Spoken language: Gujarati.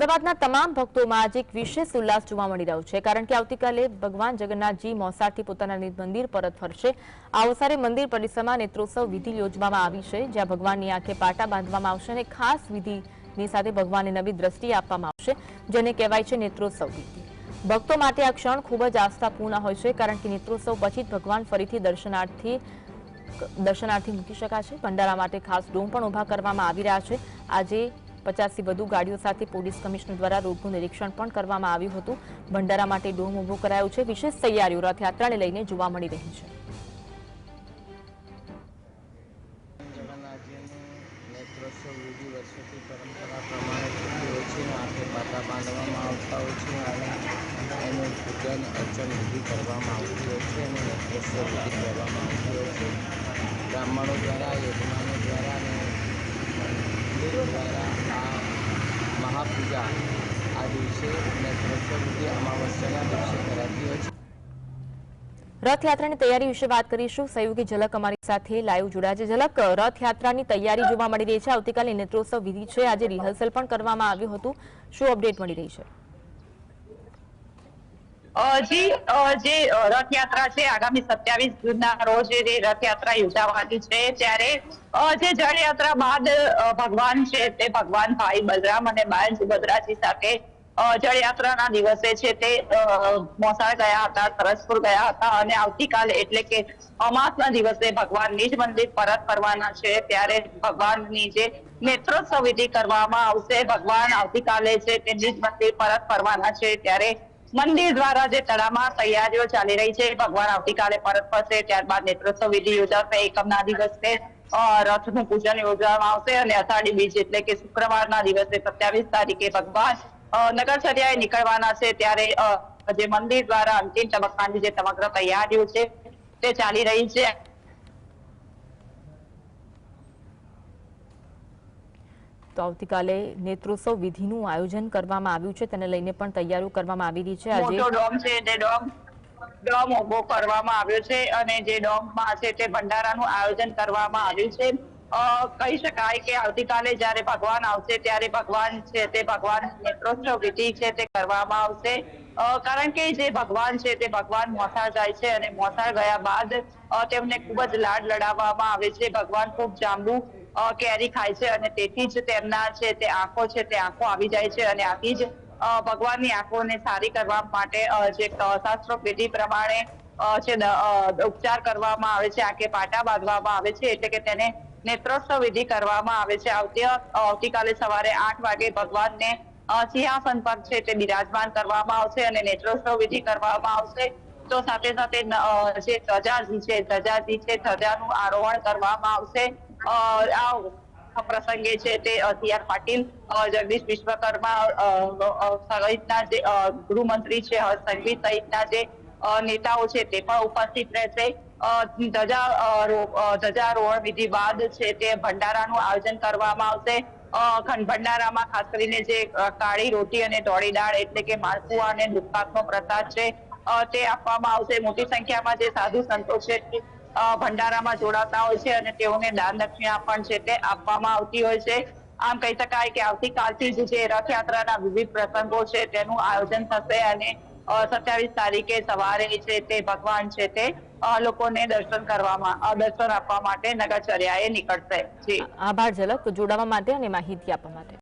અમદાવાદના તમામ ભક્તોમાં આજે એક વિશેષ ઉલ્લાસ જોવા મળી રહ્યો છે, કારણ કે આવતીકાલે ભગવાન જગન્નાથજી મોસાળથી પોતાના મંદિર પરત ફરશે. આ અવસરે મંદિર પરિસરમાં નેત્રોત્સવ વિધિ યોજવામાં આવી છે, જ્યાં ભગવાનની આંખે પાટા બાંધવામાં આવશે અને ખાસ વિધિની સાથે ભગવાનને નવી દ્રષ્ટિ આપવામાં આવશે, જેને કહેવાય છે નેત્રોત્સવ વિધિ. ભક્તો માટે આ ક્ષણ ખૂબ જ આસ્થાપૂર્ણ હોય છે, કારણ કે નેત્રોત્સવ પછી જ ભગવાન ફરીથી દર્શનાર્થી દર્શનાર્થી મૂકી શકાશે. ભંડારા માટે ખાસ ડોમ પણ ઊભા કરવામાં આવી રહ્યા છે. આજે પચાસથી વધુ ગાડીઓ સાથે પોલીસ કમિશનર દ્વારા રોડનું નિરીક્ષણ પણ કરવામાં આવ્યું હતું. ભંડારા માટે ડોમ ઊભો કરાયો છે. વિશેષ તૈયારીઓ રથયાત્રાને લઈને જોવા મળી રહી છે. વર્ષોથી દ્વારા, યજમાનો દ્વારા અને મંદિર દ્વારા મહાપૂજા આ દિવસે અને સરસ્વતી અમાવસ્યાના દિવસે કરાતી હોય છે. રથયાત્રાની તૈયારી વિશે વાત કરીશું. સહયોગી ઝલક અમારી સાથે લાઈવ જોડાયા છે. ઝલક, રથયાત્રાની તૈયારી જોવા મળી રહી છે. આવતીકાલે નેત્રોત્સવ વિધિ છે. આજે રિહર્સલ પણ કરવામાં આવ્યું હતું. શું અપડેટ મળી રહી છે? જી જે રથયાત્રા છે. આગામી સત્યાવીસ જૂનના રોજ જે રથયાત્રા યોજાવાની છે. ત્યારે જે જળયાત્રા બાદ ભગવાન છે તે ભગવાન ભાઈ બલરામ અને બાયન સુભદ્રાજી સાથે જળયાત્રાના દિવસે છે તે મોસાળ ગયા હતા, સરસપુર ગયા હતા અને આવતીકાલે એટલે કે અમાસના દિવસે ભગવાન નિજ મંદિર પરત ફરવાના છે. ત્યારે ભગવાનની જે નેત્રોત્સવ વિધિ કરવામાં આવશે, ભગવાન આવતીકાલે છે તે નિજ મંદિર પરત ફરવાના છે. ત્યારે મંદિર દ્વારા જે તળામાં તૈયારીઓ ચાલી રહી છે, ભગવાન આવતીકાલે પરત ફરશે, ત્યારબાદ નેત્રોત્સવ વિધિ યોજાશે એકમના દિવસે રથનું પૂજન યોજવામાં આવશે અને અષાઢી બીજ એટલે કે શુક્રવારના દિવસે સત્યાવીસ તારીખે ભગવાન નગરચર્યાએ નીકળવાના છે, ત્યારે જે મંદિર દ્વારા અંતિમ તબક્કાની જે સમગ્ર તૈયારીઓ છે, તે ચાલી રહી છે. તો આવતીકાલે નેત્રોત્સવ વિધિનું આયોજન કરવામાં આવ્યું છે. તેને લઈને પણ તૈયારીઓ કરવામાં આવી રહી છે. આજે ડોમ છે ડોમ ડોમ ઊભો કરવામાં આવ્યો છે અને જે ડોમમાં છે તે ભંડારાનું આયોજન કરવામાં આવ્યું છે. કહી શકાય કે આવતીકાલે જ્યારે ભગવાન આવશે ત્યારે ભગવાન છે તે ભગવાન નેત્રોત્સવ વિધિ છે તે કરવામાં આવશે. કારણ કે જે ભગવાન છે તે ભગવાન મોસાળ જાય છે અને મોસાળ ગયા બાદ તેમને ખૂબ જ લાડ લડાવવામાં આવે છે. ભગવાન ખૂબ જાંબુ કેરી ખાય છે અને તેથી જ તેમના છે તે આંખો છે તે આંખો આવી જાય છે અને આથી જ ભગવાનની આંખોને સારી કરવા માટે જે અ, શાસ્ત્રોક્ત વિધિ પ્રમાણે છે ઉપચાર કરવામાં આવે છે આંખે પાટા બાંધવામાં આવે છે એટલે કે તેને નેત્રોત્સવ વિધિ કરવામાં આવે છે. આવતી, આવતીકાલે સવારે આઠ વાગે ભગવાનને સિંહાસન પર છે તે બિરાજમાન કરવામાં આવશે અને નેત્રોત્સવ વિધિ કરવામાં આવશે. તો સાથે સાથે જે ધજાજી છે ધજાજી છે, ધજાનું આરોહણ કરવામાં આવશે. આ પ્રસંગે છે તે સી આર પાટીલ જગદીશ વિશ્વકર્મા સહિતના જે ગૃહમંત્રી છે સંગીત સહિતના જે નેતાઓ છે તે પણ ઉપસ્થિત રહેશે. ધજારોહણ વિધિ બાદ છે તે ભંડારાનું આયોજન કરવામાં આવશે. ભંડારામાં ખાસ કરીને જે કાળી રોટી અને ધોળી દાળ એટલે કે માલપુઆ અને દૂધપાકનો પ્રસાદ છે તે આપવામાં આવશે. મોટી સંખ્યામાં જે સાધુ સંતો છે ભંડારામાં જોડાતા હોય છે અને તેઓને દાન દક્ષિણા પણ છે તે આપવામાં આવતી હોય છે. આમ કહી શકાય કે આવતીકાલથી જ જે રથયાત્રાના વિવિધ પ્રસંગો છે તેનું આયોજન થશે અને સત્યાવીસ તારીખે સવારે છે તે ભગવાન છે તે લોકોને દર્શન કરવામાં દર્શન આપવા માટે નગરચર્યાએ નીકળશે. જી. આભાર ઝલક જોડાવા માટે અને માહિતી આપવા માટે.